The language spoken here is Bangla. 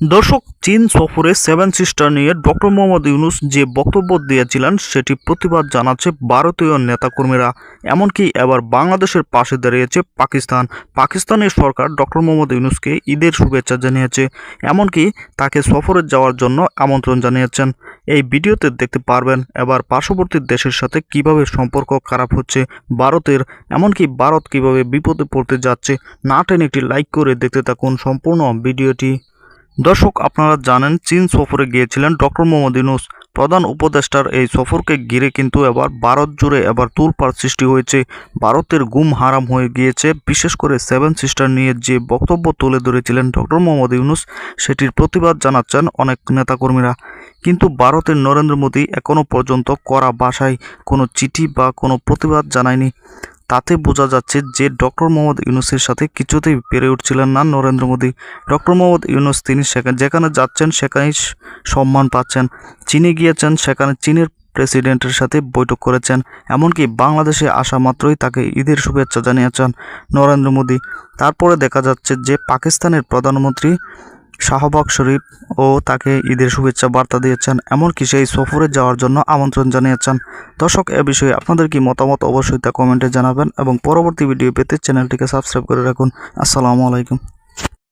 দর্শক, চীন সফরে সেভেন সিস্টার নিয়ে ডক্টর মোহাম্মদ ইউনুস যে বক্তব্য দিয়েছিলেন, সেটি প্রতিবাদ জানাচ্ছে ভারতীয় নেতাকর্মীরা। এমনকি এবার বাংলাদেশের পাশে দাঁড়িয়েছে পাকিস্তান। পাকিস্তানের সরকার ডক্টর মোহাম্মদ ইউনুসকে ঈদের শুভেচ্ছা জানিয়েছে। এমনকি তাকে সফরে যাওয়ার জন্য আমন্ত্রণ জানিয়েছেন। এই ভিডিওতে দেখতে পারবেন এবার পার্শ্ববর্তী দেশের সাথে কীভাবে সম্পর্ক খারাপ হচ্ছে ভারতের। এমনকি ভারত কীভাবে বিপদে পড়তে যাচ্ছে, না টেনে একটি লাইক করে দেখতে থাকুন সম্পূর্ণ ভিডিওটি। দর্শক, আপনারা জানেন, চীন সফরে গিয়েছিলেন ডক্টর মোহাম্মদ ইউনুস। প্রধান উপদেষ্টার এই সফরকে ঘিরে কিন্তু এবার ভারত জুড়ে এবার তুলপাড় সৃষ্টি হয়েছে। ভারতের গুম হারাম হয়ে গিয়েছে। বিশেষ করে সেভেন সিস্টার নিয়ে যে বক্তব্য তুলে ধরেছিলেন ডক্টর মোহাম্মদ ইউনুস, সেটির প্রতিবাদ জানাচ্ছেন অনেক নেতাকর্মীরা। কিন্তু ভারতের নরেন্দ্র মোদী এখনও পর্যন্ত কড়া ভাষায় কোনো চিঠি বা কোনো প্রতিবাদ জানায়নি। তাতে বোঝা যাচ্ছে যে ডক্টর মোহাম্মদ ইউনুসের সাথে কিছুতেই পেরে উঠছিলেন না নরেন্দ্র মোদী। ডক্টর মোহাম্মদ ইউনুস, তিনি সেখানে যেখানে যাচ্ছেন সেখানেই সম্মান পাচ্ছেন। চীনে গিয়েছেন, সেখানে চীনের প্রেসিডেন্টের সাথে বৈঠক করেছেন। এমনকি বাংলাদেশে আসা মাত্রই তাকে ঈদের শুভেচ্ছা জানিয়েছেন নরেন্দ্র মোদী। তারপরে দেখা যাচ্ছে যে পাকিস্তানের প্রধানমন্ত্রী শাহবাগ শরীফ ও তাকে ঈদের শুভেচ্ছা বার্তা দিয়েছেন, এমনকি সেই সফরে যাওয়ার জন্য আমন্ত্রণ জানিয়েছেন। দর্শক, এ বিষয়ে আপনাদের কি মতামত অবশ্যই তা কমেন্টে জানাবেন এবং পরবর্তী ভিডিও পেতে চ্যানেলটিকে সাবস্ক্রাইব করে রাখুন। আসসালামু আলাইকুম।